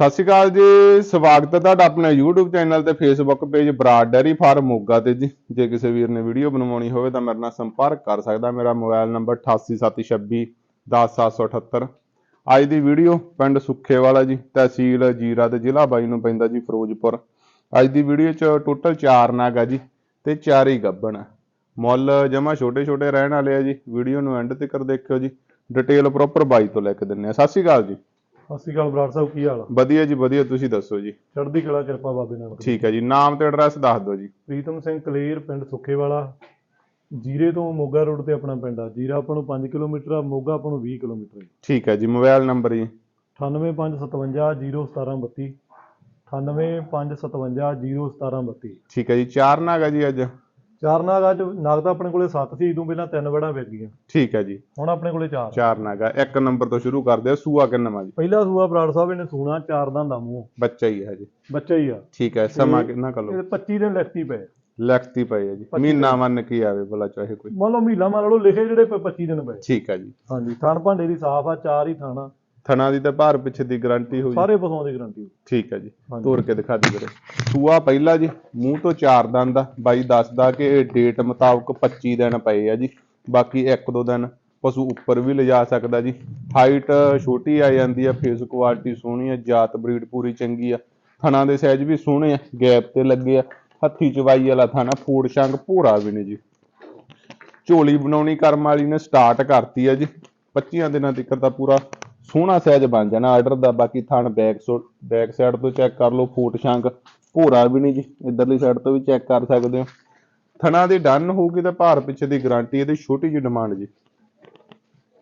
ਸਤਿ ਸ਼੍ਰੀ ਅਕਾਲ ਜੀ, ਸਵਾਗਤ ਹੈ ਤੁਹਾਡਾ ਆਪਣੇ YouTube ਚੈਨਲ ਤੇ Facebook page Brar dairy farm Moga ਤੇ ਜੀ। ਜੇ ਕਿਸੇ ਵੀਰ ਨੇ ਵੀਡੀਓ ਬਣਵਾਉਣੀ ਹੋਵੇ ਤਾਂ ਮੇਰੇ ਨਾਲ ਸੰਪਰਕ ਕਰ ਸਕਦਾ, ਮੇਰਾ ਮੋਬਾਈਲ ਨੰਬਰ 8876 10778 ਅੱਜ ਦੀ ਵੀਡੀਓ ਪਿੰਡ ਸੁੱਖੇਵਾਲਾ ਜੀ, ਤਹਿਸੀਲ ਜੀਰਾ ਤੇ ਜ਼ਿਲ੍ਹਾ ਬਾਈ ਨੂੰ ਪੈਂਦਾ ਜੀ, ਫਿਰੋਜ਼ਪੁਰ। ਅੱਜ ਦੀ ਵੀਡੀਓ 'ਚ ਟੋਟਲ 4 ਨਾਗ ਆ ਜੀ ਤੇ 4 ਹੀ ਗੱਬਣ ਆ। ਮੁੱਲ ਜਮਾ ਛੋਟੇ ਛੋਟੇ ਰਹਿਣ ਵਾਲੇ ਆ ਜੀ। ਵੀਡੀਓ ਨੂੰ ਐਂਡ ਤੱਕ ਦੇਖਿਓ ਜੀ। ਡਿਟੇਲ ਪ੍ਰੋਪਰ ਬਾਈ ਤੋਂ ਲੈ ਕੇ ਦਿੰਨੇ ਆ। ਸਤਿ ਸ਼੍ਰੀ ਅਕਾਲ ਜੀ। ਸਤਿ ਸ਼੍ਰੀ ਅਕਾਲ ਬਰਾੜ ਸਾਹਿਬ ਕੀ ਹਾਲ ਆ? ਵਧੀਆ ਜੀ ਵਧੀਆ ਤੁਸੀਂ ਦੱਸੋ ਜੀ? ਚੜ੍ਹਦੀ ਕਲਾ ਕਿਰਪਾ ਬਾਬੇ ਨਾਲ ਠੀਕ ਹੈ ਜੀ ਨਾਮ ਤੇ ਐਡਰੈਸ ਦੱਸ ਦਿਓ ਜੀ। ਪ੍ਰੀਤਮ ਸਿੰਘ ਕਲੇਰ ਪਿੰਡ ਸੁੱਖੇਵਾਲਾ ਜੀਰੇ ਤੋਂ ਮੋਗਾ ਰੋਡ ਤੇ ਆਪਣਾ ਪਿੰਡ ਆ। ਜੀਰਾ ਆਪਾਂ ਨੂੰ 5 ਕਿਲੋਮੀਟਰ ਆ ਮੋਗਾ ਆਪਾਂ ਨੂੰ 20 ਕਿਲੋਮੀਟਰ ਹੈ ਠੀਕ ਹੈ ਜੀ ਮੋਬਾਈਲ ਨੰਬਰ ਜੀ। 98557 98557 ਠੀਕ ਹੈ ਜੀ ਚਾਰ ਨਾਗ ਆ ਜੀ ਅੱਜ। ਚਾਰ ਨਾਗ ਅੱਜ ਨਾਗ ਤਾਂ ਆਪਣੇ ਕੋਲੇ 7 ਸੀ ਇਦੋਂ ਪਹਿਲਾਂ ਤਿੰਨ ਵੜਾ ਵੇਚ ਗਈਆਂ। ਠੀਕ ਹੈ ਜੀ। ਹੁਣ ਆਪਣੇ ਕੋਲੇ ਚਾਰ। ਚਾਰ ਨਾਗ ਆ ਇੱਕ ਨੰਬਰ ਤੋਂ ਸ਼ੁਰੂ ਕਰਦੇ ਆ ਸੂਆ ਕਿੰਨਾ ਜੀ? ਪਹਿਲਾ ਸੂਆ ਬਰਾੜ ਸਾਹਿਬ ਇਹਨੇ ਸੂਣਾ ਚਾਰ ਦਾ ਦਾ ਮੂੰਹ। ਬੱਚਾ ਹੀ ਹੈ ਜੀ। ਬੱਚਾ ਹੀ ਆ। ਠੀਕ ਹੈ ਸਮਾਂ ਕਿੰਨਾ ਕਰ ਲਓ? ਇਹ 25 ਦਿਨ ਲਿਖਤੀ ਪਏ ਲਿਖਤੀ ਪਈ ਹੈ ਜੀ। ਮਹੀਨਾ ਮੰਨ ਕੀ ਆਵੇ ਭਲਾ ਚਾਹੇ ਕੋਈ। ਮੰਨ ਲਓ ਮਹੀਲਾ ਮੰਨ ਲਓ ਲਿਖੇ ਜਿਹੜੇ ਪਏ 25 ਦਿਨ ਪਏ। ਠੀਕ ਹੈ ਜੀ। ਹਾਂਜੀ ਥਣ ਭਾਂਡੇ ਦੀ ਸਾਫ਼ ਆ ਚਾਰ ਹੀ ਥਾਣਾ ਥਣਾ ਦੀ ਤਾਂ ਭਾਰ ਪਿੱਛੇ ਦੀ ਗਾਰੰਟੀ ਹੋਈ। ਸਾਰੇ ਪਸ਼ੂਆਂ ਦੀ ਗਾਰੰਟੀ ਠੀਕ ਹੈ ਜੀ। ਤੋੜ ਕੇ ਦਿਖਾ ਦਿਓ ਵੀਰੇ। ਸੂਆ ਪਹਿਲਾ ਜੀ ਮੂੰਹ ਤੋਂ ਚਾਰ ਦੰਦ ਦਾ। ਬਾਈ ਦੱਸਦਾ ਕਿ ਡੇਟ ਮੁਤਾਬਕ 25 ਦਿਨ ਪਏ ਆ ਜੀ। ਬਾਕੀ ਇੱਕ ਦੋ ਦਿਨ ਪਸ਼ੂ ਉੱਪਰ ਵੀ ਲਿਜਾ ਸਕਦਾ ਜੀ। ਹਾਈਟ ਛੋਟੀ ਆ ਜਾਂਦੀ ਆ ਫੇਸ ਕੁਆਲਿਟੀ ਸੋਹਣੀ ਆ ਜਾਤ ਬਰੀਡ ਪੂਰੀ ਚੰਗੀ ਆ। ਥਣਾ ਦੇ ਸਾਈਜ਼ ਵੀ ਸੋਹਣੇ ਆ ਗੈਪ ਤੇ ਲੱਗੇ ਆ। ਹੱਥੀ ਚਵਾਈ ਵਾਲਾ ਥਾਣਾ ਫੂੜ ਸ਼ੰਗ ਭੋਰਾ ਵੀ ਨੇ ਜੀ। ਝੋਲੀ ਬਣਾਉਣੀ ਕਰਮ ਵਾਲੀ ਨੇ ਸਟਾਰਟ ਕਰਤੀ ਆ ਜੀ। 25 ਦਿਨਾਂ ਤੱਕ ਤਾਂ ਪੂਰਾ ਸੋਹਣਾ ਸਾਈਜ਼ ਬਣ ਜਾਣਾ ਆਰਡਰ ਦਾ ਬਾਕੀ ਥਣ ਬੈਕ ਬੈਕ ਸਾਈਡ ਤੋਂ ਚੈੱਕ ਕਰ ਲਓ ਫੂਟ ਸ਼ੰਕ ਭੋਰਾ ਵੀ ਨਹੀਂ ਜੀ ਇਧਰਲੀ ਸਾਈਡ ਤੋਂ ਵੀ ਚੈੱਕ ਕਰ ਸਕਦੇ ਹੋ। ਥਣਾ ਦੀ ਡਨ ਹੋਊਗੀ ਤਾਂ ਭਾਰ ਪਿੱਛੇ ਦੀ ਗਾਰੰਟੀ ਇਹਦੀ ਛੋਟੀ ਜਿਹੀ ਡਿਮਾਂਡ ਜੀ।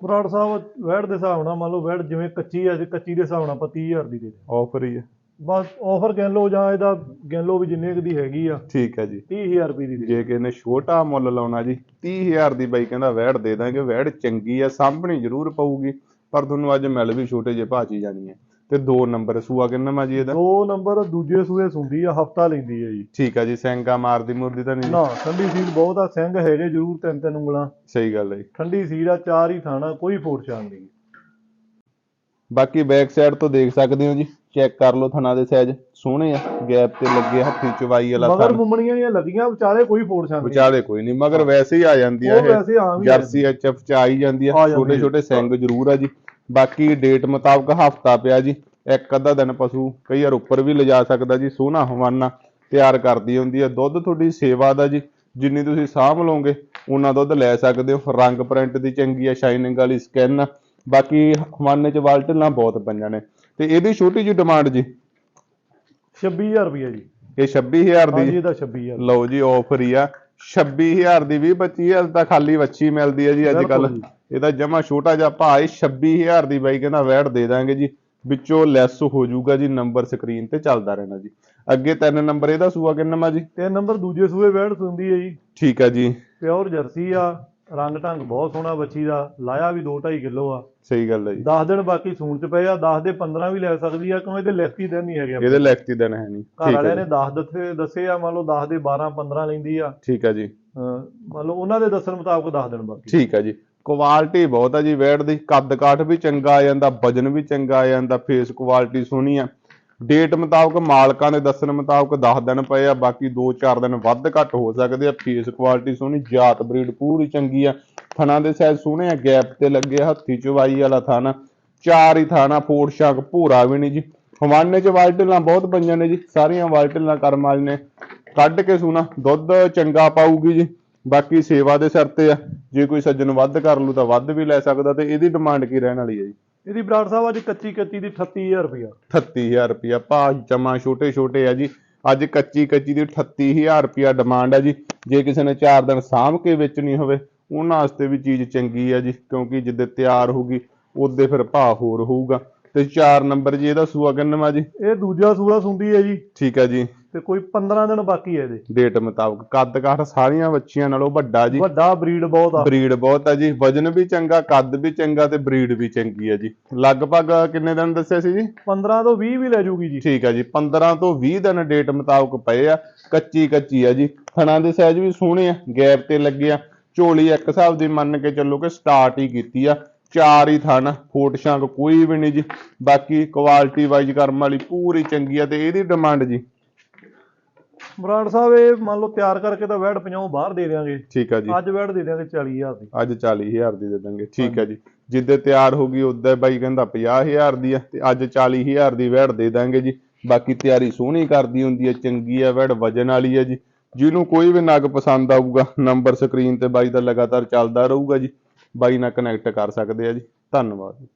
ਬਰਾੜ ਸਾਹਿਬ ਵੈੜ ਦੇ ਹਿਸਾਬ ਨਾਲ ਮੰਨ ਲਓ ਵੈੜ ਜਿਵੇਂ ਕੱਚੀ ਆ ਜੇ ਕੱਚੀ ਦੇ ਹਿਸਾਬ ਨਾਲ ਆਪਾਂ 30000 ਦੀ ਦੇ ਦੇ ਆਫਰ ਹੀ ਹੈ ਬਸ ਆਫਰ ਕਹਿ ਲਓ ਜਾਂ ਇਹਦਾ ਗਿਣ ਲਓ ਵੀ ਜਿੰਨੇ ਕੁ ਦੀ ਹੈਗੀ ਆ। ਠੀਕ ਹੈ ਜੀ। 30000 ਰੁਪਏ ਦੀ ਜੇ ਕਿਸੇ ਨੇ ਛੋਟਾ ਮੁੱਲ ਲਾਉਣਾ ਜੀ 30000 ਦੀ ਬਾਈ ਕਹਿੰਦਾ ਵੈੜ ਦੇ ਦਾਂਗੇ ਵੈੜ ਚੰਗੀ ਆ ਸਾਂਭਣੀ ਜ਼ਰੂਰ ਪਊਗੀ। ਪਰ ਤੁਹਾਨੂੰ ਅੱਜ ਮਿਲ ਵੀ ਛੋਟੇ ਜਿਹੇ ਭਾਅ 'ਚ ਹੀ ਜਾਣੀ ਹੈ। ਤੇ ਦੋ ਨੰਬਰ ਸੂਆ ਕਿੰਨਾ ਮਾ ਜੀ ਇਹਦਾ? ਦੋ ਨੰਬਰ ਦੂਜੇ ਸੂਏ ਸੁੰਦੀ ਆ ਹਫਤਾ ਲੈਂਦੀ ਹੈ ਜੀ। ਠੀਕ ਹੈ ਜੀ ਸੈਂਗਾ ਮਾਰਦੀ ਮੁਰਦੀ ਤਾਂ ਨਹੀਂ? ਨਾ ਠੰਡੀ ਸੀਲ ਬਹੁਤ ਆ ਸਿੰਘ ਹੈਗੇ ਜ਼ਰੂਰ ਤਿੰਨ ਤਿੰਨ ਉਂਗਲਾਂ। ਸਹੀ ਗੱਲ ਹੈ ਜੀ। ਠੰਡੀ ਸੀਲ ਆ ਚਾਰ ਹੀ ਥਾਣਾ ਕੋਈ ਫੋੜ ਛਾਣ ਨਹੀਂ। ਬਾਕੀ ਬੈਕ ਸਾਈਡ ਤੋਂ ਦੇਖ ਸਕਦੇ ਹੋ ਜੀ। ਚੈੱਕ ਕਰ ਲਓ ਥਣਾ ਦੇ ਸਾਈਜ਼ ਸੋਹਣੇ ਆ ਗੈਪ ਤੇ ਲੱਗੇ ਹੱਥੀ ਚਵਾਈ ਵਾਲਾ ਮਗਰ ਮੁੰਮਣੀਆਂ ਦੀਆਂ ਲੱਗੀਆਂ ਵਿਚਾਲੇ ਕੋਈ ਫੋੜ ਨਹੀਂ। ਵਿਚਾਲੇ ਕੋਈ ਨਹੀਂ ਮਗਰ ਵੈਸੇ ਹੀ ਆ ਜਾਂਦੀ ਆ ਉਹ ਵੈਸੇ ਆਮ ਹੀ ਆ। ਜਰਸੀ ਐਚਐਫ ਚ ਆਈ ਜਾਂਦੀ ਆ ਜਾਂਦੀ ਛੋਟੇ। ਛੋਟੇ ਸਿੰਗ ਜ਼ਰੂਰ ਆ ਜੀ। ਬਾਕੀ ਡੇਟ ਮੁਤਾਬਕ ਹਫਤਾ ਪਿਆ ਜੀ ਇੱਕ ਅੱਧਾ ਦਿਨ ਪਸ਼ੂ ਕਈ ਵਾਰ ਉੱਪਰ ਵੀ ਲਿਜਾ ਸਕਦਾ ਜੀ ਸੋਹਣਾ ਹਵਾਨਾ ਤਿਆਰ ਕਰਦੀ ਹੁੰਦੀ ਆ। ਦੁੱਧ ਤੁਹਾਡੀ ਸੇਵਾ ਦਾ ਜੀ ਜਿੰਨੀ ਤੁਸੀਂ ਸਾਂਭ ਲਓਗੇ ਉਹਨਾਂ ਦੁੱਧ ਲੈ ਸਕਦੇ ਹੋ। ਰੰਗ ਪ੍ਰਿੰਟ ਦੀ ਚੰਗੀ ਆ ਸ਼ਾਈਨਿੰਗ ਵਾਲੀ ਸਕਿਨ ਬਾਕੀ ਹਵਾਨੇ ਚ ਵਾਲਟਲਾਂ ਬਹੁਤ ਪਈਆਂ ਨੇ। ਤੇ ਇਹਦੀ ਛੋਟੀ ਜੀ ਡਿਮਾਂਡ ਜੀ? 26000 ਰੁਪਏ ਜੀ। ਇਹ 26000 ਦੀ? ਹਾਂਜੀ। ਇਹਦਾ 26000 ਲਓ ਜੀ ਆਫਰ ਹੀ ਆ। 26000 ਦੀ 20 25000 ਤਾਂ ਖਾਲੀ ਵੱਛੀ ਮਿਲਦੀ ਹੈ ਜੀ ਅੱਜ ਕੱਲ। ਇਹਦਾ ਜਮਾ ਛੋਟਾ ਜਿਹਾ ਭਾਅ ਹੈ 26000 ਦੀ ਬਾਈ ਕਹਿੰਦਾ ਵੈਟ ਦੇ ਦਾਂਗੇ ਜੀ। ਵਿੱਚੋਂ ਲੈਸ ਹੋ ਜਾਊਗਾ ਜੀ ਨੰਬਰ ਸਕਰੀਨ ਤੇ ਚੱਲਦਾ ਰਹਿਣਾ ਜੀ। ਅੱਗੇ ਤਿੰਨ ਨੰਬਰ ਇਹਦਾ ਸੂਆ ਕਿੰਨਾ ਜੀ? ਤੇ ਨੰਬਰ ਦੂਜੇ ਸੂਏ ਵੈੜ ਸੁੰਦੀ ਹੈ ਜੀ। ਠੀਕ ਹੈ ਜੀ। ਪਿਓਰ ਜਰਸੀ ਆ। ਰੰਗ ਢੰਗ ਬਹੁਤ ਸੋਹਣਾ ਬੱਚੀ ਦਾ ਲਾਇਆ ਵੀ 2.5 ਕਿਲੋ ਆ। ਸਹੀ ਗੱਲ ਹੈ ਜੀ। 10 ਦਿਨ ਬਾਕੀ ਸੂਣ ਚ ਪਏ ਆ 10 ਦੇ 15 ਵੀ ਲੈ ਸਕਦੀ ਆ ਕਿਉਂ ਇਹਦੇ ਲਿਖਤੀ ਦਿਨ ਨਹੀਂ ਹੈਗੇ। ਇਹਦੇ ਲੈਕਤੀ ਦਿਨ ਹੈ ਨਹੀਂ। ਘਰ ਵਾਲਿਆਂ ਨੇ ਜੀ। 10 ਦੱਸੇ ਦੱਸੇ ਆ ਮੰਨ ਲਓ 10 ਦੇ 12 15 ਲੈਂਦੀ ਆ। ਠੀਕ ਹੈ ਜੀ। ਮੰਨ ਲਓ ਉਹਨਾਂ ਦੇ ਦੱਸਣ ਮੁਤਾਬਕ 10 ਦਿਨ ਬਾਕੀ। ਠੀਕ ਹੈ ਜੀ। ਕੁਆਲਿਟੀ ਬਹੁਤ ਹੈ ਜੀ ਵੈਟ ਦੀ। ਕੱਦ ਕਾਠ ਵੀ ਚੰਗਾ ਆ ਜਾਂਦਾ ਵਜਨ ਵੀ ਚੰਗਾ ਆ ਜਾਂਦਾ ਫੇਸ ਕੁਆਲਿਟੀ ਸੋਹਣੀ ਆ। ਡੇਟ ਮੁਤਾਬਕ ਮਾਲਕਾਂ ਦੇ ਦੱਸਣ ਮੁਤਾਬਕ 10 ਦਿਨ ਪਏ ਆ ਬਾਕੀ 2-4 ਦਿਨ ਵੱਧ ਘੱਟ ਹੋ ਸਕਦੇ ਆ। ਫੇਸ ਕੁਆਲਿਟੀ ਸੋਹਣੀ ਜਾਤ ਬਰੀਡ ਪੂਰੀ ਚੰਗੀ ਆ। ਥਣਾ ਦੇ ਸਾਈਜ਼ ਸੋਹਣੇ ਆ ਗੈਪ ਤੇ ਲੱਗੇ ਆ, ਹੱਥੀ ਚਵਾਈ ਵਾਲਾ ਥਾਣਾ। ਚਾਰ ਹੀ ਥਾਣਾ ਫੋੜ ਸ਼ਾਕ ਭੂਰਾ ਵੀ ਨਹੀਂ ਜੀ। ਹਵਾਨੇ ਚ ਵਾਲਟਲਾਂ ਬਹੁਤ ਪਈਆਂ ਨੇ ਜੀ ਸਾਰੀਆਂ ਵਾਲਟਲਾਂ ਕਰਮ ਵਾਲੇ ਨੇ। ਕੱਢ ਕੇ ਸੂਣਾ ਦੁੱਧ ਚੰਗਾ ਪਾਊਗੀ ਜੀ। ਬਾਕੀ ਸੇਵਾ ਦੇ ਸਿਰ ਤੇ ਆ। ਜੇ ਕੋਈ ਸੱਜਣ ਵੱਧ ਕਰ ਲੂ ਤਾਂ ਵੱਧ ਵੀ ਲੈ ਸਕਦਾ ਤੇ ਇਹਦੀ ਡਿਮਾਂਡ ਕੀ ਰਹਿਣ ਵਾਲੀ ਹੈ ਜੀ। ਇਹਦੀ ਬਰਾੜ ਸਾਹਿਬ ਅੱਜ ਕੱਚੀ ਕੱਚੀ ਦੀ 38000 ਰੁਪਇਆ 38000 ਰੁਪਿਆ ਭਾਅ ਜਮਾ ਛੋਟੇ ਛੋਟੇ ਆ ਜੀ। ਅੱਜ ਕੱਚੀ ਕੱਚੀ ਦੀ 38000 ਰੁਪਿਆ ਡਿਮਾਂਡ ਹੈ ਜੀ। ਜੇ ਕਿਸੇ ਨੇ 4 ਦਿਨ ਸਾਂਭ ਕੇ ਵੇਚਣੀ ਹੋਵੇ ਉਹਨਾਂ ਵਾਸਤੇ ਵੀ ਚੀਜ਼ ਚੰਗੀ ਹੈ ਜੀ ਕਿਉਂਕਿ ਜਿੱਦੇ ਤਿਆਰ ਹੋਊਗੀ ਉਹਦੇ ਫਿਰ ਭਾਅ ਹੋਰ ਹੋਊਗਾ। ਤੇ 4 ਨੰਬਰ ਜੀ ਇਹਦਾ ਸੂਆ ਕਿੰਨਾ ਜੀ? ਇਹ ਦੂਜਾ ਸੂਆ ਸੁੰਦੀ ਹੈ ਜੀ। ਠੀਕ ਹੈ ਜੀ। ਤੇ ਕੋਈ 15 ਦਿਨ ਬਾਕੀ ਹੈ ਇਹਦੇ। ਡੇਟ ਮੁਤਾਬਕ ਕੱਦ ਕਾਠ ਸਾਰੀਆਂ ਬੱਚੀਆਂ ਨਾਲੋਂ ਵੱਡਾ ਜੀ। ਵੱਡਾ ਬਰੀਡ ਬਹੁਤ ਆ। ਬਰੀਡ ਬਹੁਤ ਆ ਜੀ। ਵਜਨ ਵੀ ਚੰਗਾ ਕੱਦ ਵੀ ਚੰਗਾ ਤੇ ਬਰੀਡ ਵੀ ਚੰਗੀ ਆ ਜੀ। ਲਗਭਗ ਕਿੰਨੇ ਦਿਨ ਦੱਸਿਆ ਸੀ ਜੀ? 15 ਤੋਂ 20 ਵੀ ਲੈ ਜੂਗੀ ਜੀ। ਠੀਕ ਆ ਜੀ। 15 ਤੋਂ 20 ਦਿਨ ਡੇਟ ਮੁਤਾਬਕ ਪਏ ਆ। ਕੱਚੀ ਕੱਚੀ ਆ ਜੀ। ਥਣਾ ਦੇ ਸਾਈਜ਼ ਵੀ ਸੋਹਣੇ ਆ। ਗੈਪ ਤੇ ਲੱਗੇ ਆ। ਝੋਲੀ ਇੱਕ ਹਿਸਾਬ ਦੀ ਮੰਨ ਕੇ ਚੱਲੋ ਕਿ ਸਟਾਰਟ ਹੀ ਕੀਤੀ ਆ। ਚਾਰ ਹੀ ਥਣ ਫੋਟ ਸ਼ਾਂਕ ਕੋਈ ਵੀ ਨਹੀਂ ਜੀ। ਬਾਕੀ ਕੁਆਲਿਟੀ ਵਾਈਜ਼ ਕਰਮ ਵਾਲੀ ਪੂਰੀ ਚੰਗੀ ਆ ਤੇ ਇਹਦੀ ਡਿਮਾਂਡ ਜੀ। ਬਰਾੜ ਸਾਹਿਬ ਇਹ ਮੰਨ ਲਓ ਤਿਆਰ ਕਰਕੇ ਤਾਂ ਵੈੜ 50 ਬਾਹਰ ਦੇ ਦਿਆਂਗੇ। ਠੀਕ ਆ ਜੀ। ਅੱਜ ਵੈੜ ਦੇ ਦਿਆਂਗੇ 40000 ਦੀ। ਅੱਜ 40000 ਦੀ ਦੇ ਦਾਂਗੇ ਠੀਕ ਹੈ ਜੀ। ਜਿੱਦੇ ਤਿਆਰ ਹੋ ਗਈ ਉਦੋਂ ਬਾਈ ਕਹਿੰਦਾ 50000 ਦੀ ਆ ਤੇ ਅੱਜ 40000 ਦੀ ਵੈੜ ਦੇ ਦਾਂਗੇ ਜੀ। ਬਾਕੀ ਤਿਆਰੀ ਸੋਹਣੀ ਕਰਦੀ ਹੁੰਦੀ ਹੈ ਚੰਗੀ ਆ ਵੈੜ ਵਜਨ ਵਾਲੀ ਹੈ ਜੀ। ਜਿਹਨੂੰ ਕੋਈ ਵੀ ਨਗ ਪਸੰਦ ਆਊਗਾ ਨੰਬਰ ਸਕਰੀਨ ਤੇ ਬਾਈ ਦਾ ਲਗਾਤਾਰ ਚੱਲਦਾ ਰਹੂਗਾ ਜੀ। ਬਾਈ ਨਾਲ ਕਨੈਕਟ ਕਰ ਸਕਦੇ ਆ ਜੀ। ਧੰਨਵਾਦ